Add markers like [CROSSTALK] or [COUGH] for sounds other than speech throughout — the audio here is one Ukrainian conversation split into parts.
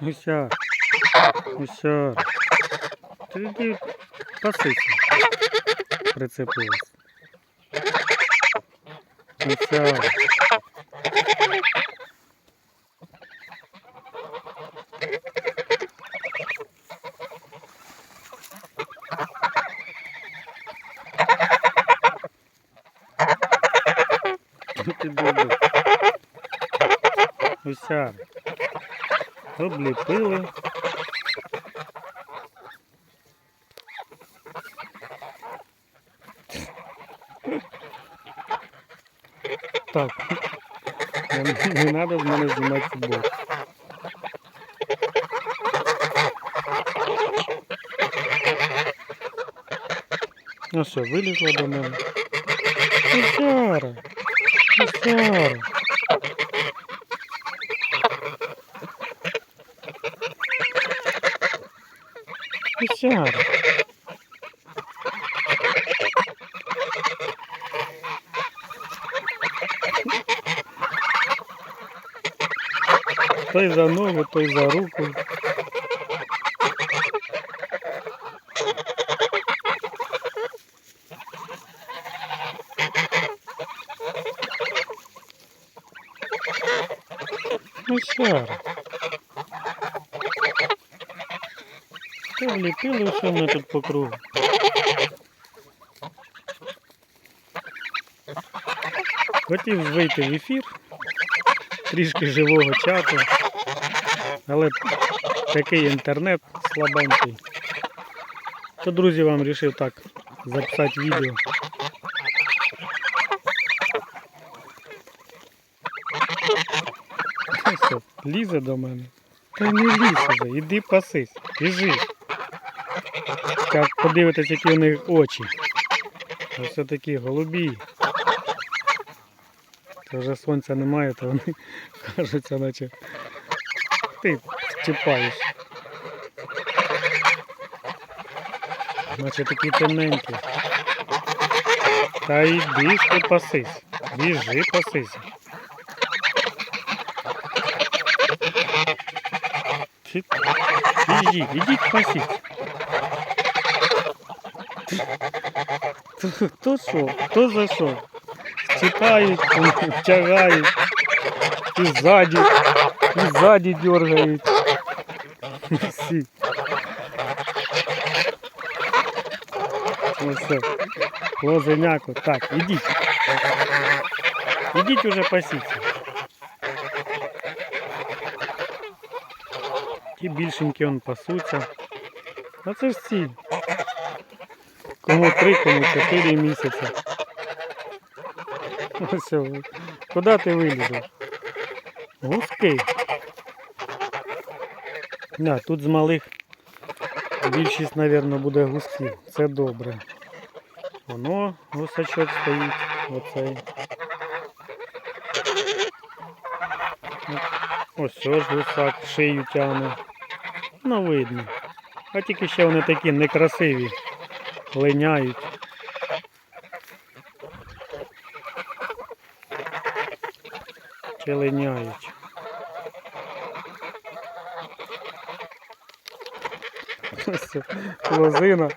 Гусяр. Гусяр. Ти йди пасися. Прицепилась. Гусяр. Ну ти добре. Гусяр. Обліпили. Так. Не, треба з мене знімати футбол. Ну що, вилізла до мене. Гусяра. Гусяра. Гусяра. Той за ногу, той за руку. Гусяра. Та вліпили все ми тут по кругу. Хотів вийти в ефір, трішки живого чату, але такий інтернет слабенький. То, друзі, вам вирішив так записати відео. Лізе до мене. Та не лізь уже, іди пасись, біжи. Подивитись, які у них очі. Ось такі голубі. Це вже сонця немає, то вони [LAUGHS] кажуться, наче ти чіпаєш. Наче такі темненькі. Та йди ти пасись. Біжи пасись. Ідіть, ідіть пасіть. Хто- Хто що? Хто за що? Чіпають, втягають, і ззаді, і ззаді дергають. Всі. Ну все. Лозеняку. Так, ідіть. Ідіть уже пасіться. Ті більшенькі он пасуться. А це ж ці. Кому три, кому чотири місяці. Ось, куди ти вилізеш? Гуски. Да, тут з малих більшість, мабуть, буде гусків. Це добре. Воно гусачок стоїть. Оцей. Ось ось гусак шию тягне. Ну видно. А тільки ще вони такі некрасиві. Линяють. Чи линяють. Лозина,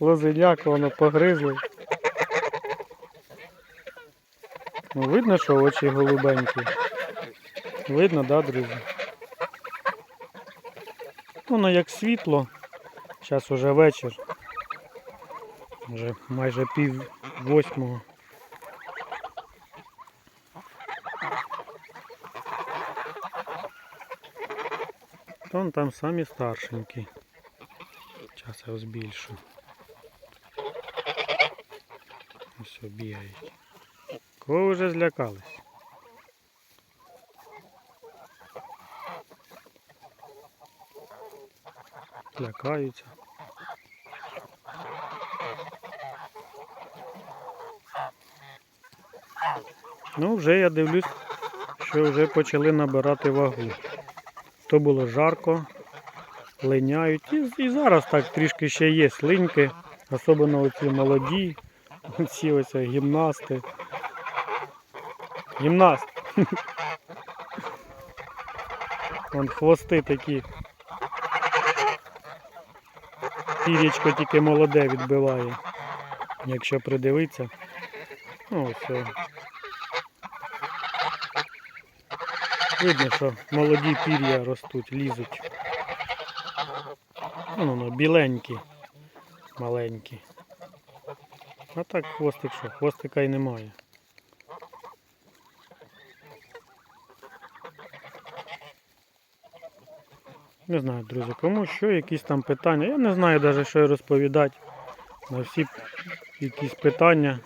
лозиняка, воно погризли. Ну, видно, що очі голубенькі. Видно, да, друзі? Воно як світло. Зараз уже вечір. Вже майже пів восьмого. Вон там самі старшенькі. Зараз я збільшу. Ось бігають. Кого вже злякались? Лякаються. Ну, вже я дивлюсь, що вже почали набирати вагу. То було жарко, линяють. І, і зараз так трішки ще є слиньки, особливо оці молоді, оці ось гімнасти. Гімнаст. Вон хвости такі. Пірічко тільки молоде відбиває. Якщо придивитися. Ну, ось. Видно, що молоді пір'я ростуть, лізуть. Ну, ну, біленькі, маленькі. А так хвостик що? Хвостика й немає. Не знаю, друзі, кому що, якісь там питання. Я не знаю навіть, що розповідати. На всі якісь питання.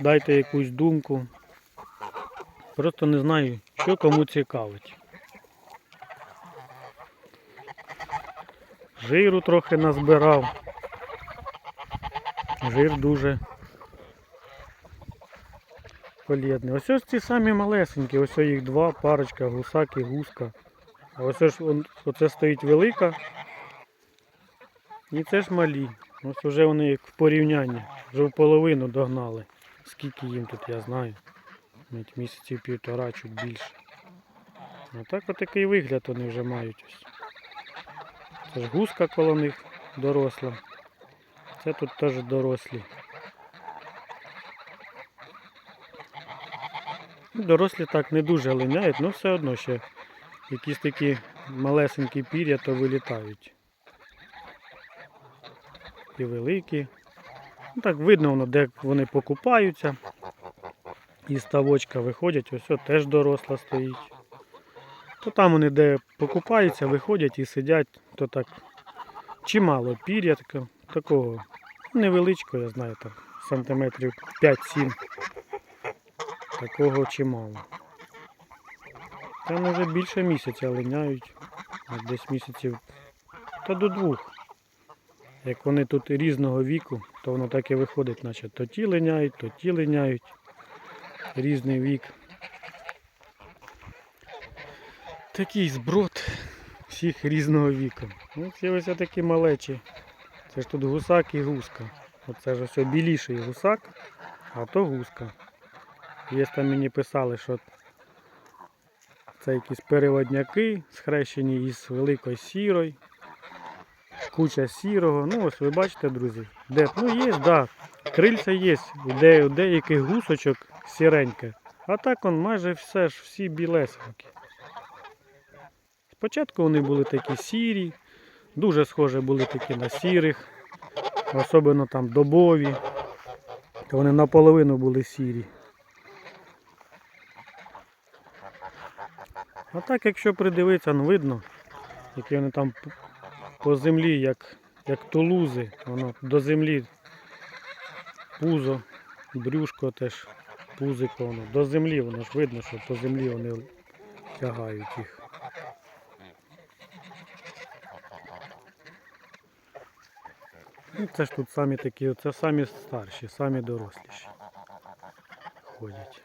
Дайте якусь думку. Просто не знаю, що кому цікавить. Жиру трохи назбирав. Жир дуже полєдний. Ось ось ці самі малесенькі, ось їх два, парочка, гусак і гуска. А ось он, оце стоїть велика. І це ж малі. Ось вже вони як в порівнянні. Вже в половину догнали. Скільки їм тут, я знаю. Навіть місяців півтора, чуть більше. А так отакий вигляд вони вже мають ось. Це ж гуска коло них доросла. Це тут теж дорослі. Ну, Дорослі так не дуже линяють, але все одно ще якісь такі малесенькі пір'я то вилітають. І великі. Ну, так видно воно, де вони покупаються. І ставочка виходять, ось теж доросла стоїть. То там вони де покупаються, виходять і сидять, то так чимало пір'я таке- такого невеличкого, я знаю, там сантиметрів 5-7. Такого чимало. Там вже більше місяця линяють, десь місяців та до двох. Як вони тут різного віку, то воно так і виходить, наче то ті линяють, то ті линяють. Різний вік. Такий зброд всіх різного віку. Ну, ось такі малечі. Це ж тут гусак і гуска. Оце ж ось біліший гусак, а то гуска. Є там мені писали, що це якісь переводняки, схрещені із великою сірою. Куча сірого. Ну ось ви бачите, друзі. Де, ну є, так. Да. Крильця є. Де, деяких гусочок сіреньке. А так он майже все ж всі білесенькі. Спочатку вони були такі сірі, дуже схожі були такі на сірих, особливо там добові. То вони наполовину були сірі. А так, якщо придивитися, ну видно, які вони там по землі, як, як тулузи, воно до землі пузо, брюшко теж пузико, воно до землі, воно ж видно, що по землі вони тягають їх. Ну, це ж тут самі такі, це самі старші, самі доросліші ходять.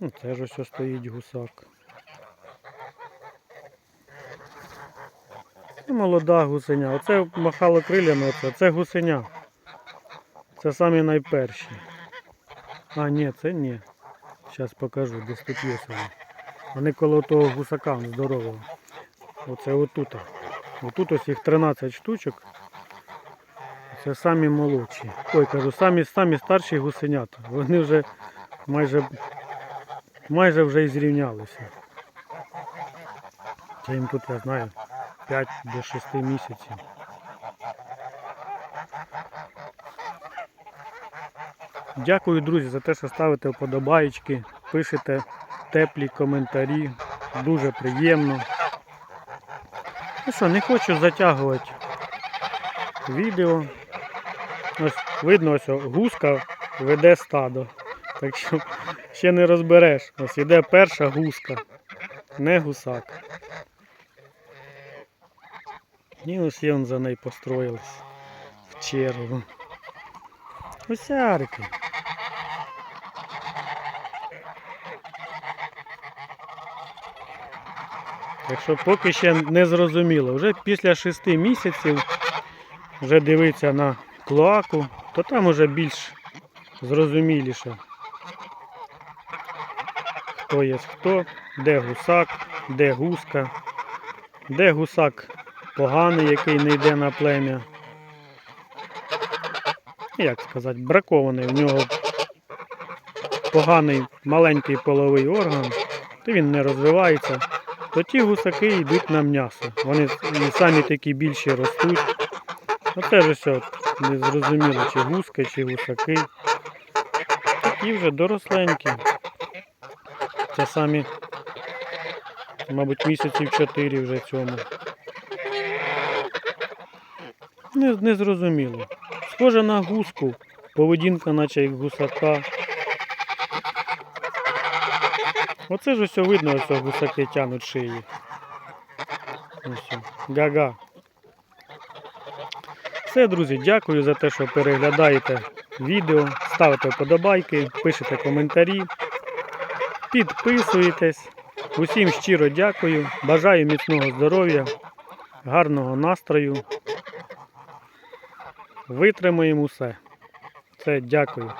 Ну, це ж ось стоїть гусак. Молода гусеня. Оце махало крилями, оце, це гусеня. Це самі найперші. А, ні, це ні. Зараз покажу, десь тут є вони. Вони коло того гусака здорового. Оце отут. Отут ось їх 13 штучок. Це самі молодші. Ой, кажу, самі, самі старші гусенята. Вони вже майже майже вже і зрівнялися. Це їм тут, я знаю, 5 до 6 місяців. Дякую, друзі, за те, що ставите вподобаєчки, пишете теплі коментарі. Дуже приємно. Ну що, не хочу затягувати відео. Ось видно, ось гуска веде стадо. Так що ще не розбереш. Ось іде перша гуска, не гусак. І ось є за нею построїлись в чергу. Гусярики. Так що поки ще не зрозуміло. Вже після шести місяців вже дивитися на клоаку, то там уже більш зрозуміліше. хто є хто, де гусак, де гуска, де гусак поганий, який не йде на плем'я. Як сказати, бракований. В нього поганий маленький половий орган, то він не розвивається. То ті гусаки йдуть на м'ясо. Вони і самі такі більші ростуть. Оце ж все не зрозуміло, чи гуски, чи гусаки. Такі вже доросленькі. Це самі, мабуть, місяців 4 вже цьому. Не, не зрозуміло. Схоже на гуску, поведінка наче як гусака. Оце ж все видно, ось гусаки тянуть шиї. Ось. Га-га. Все, друзі, дякую за те, що переглядаєте відео, ставите вподобайки, пишете коментарі, підписуєтесь. Усім щиро дякую. Бажаю міцного здоров'я, гарного настрою. Витримаємо усе. Це дякую.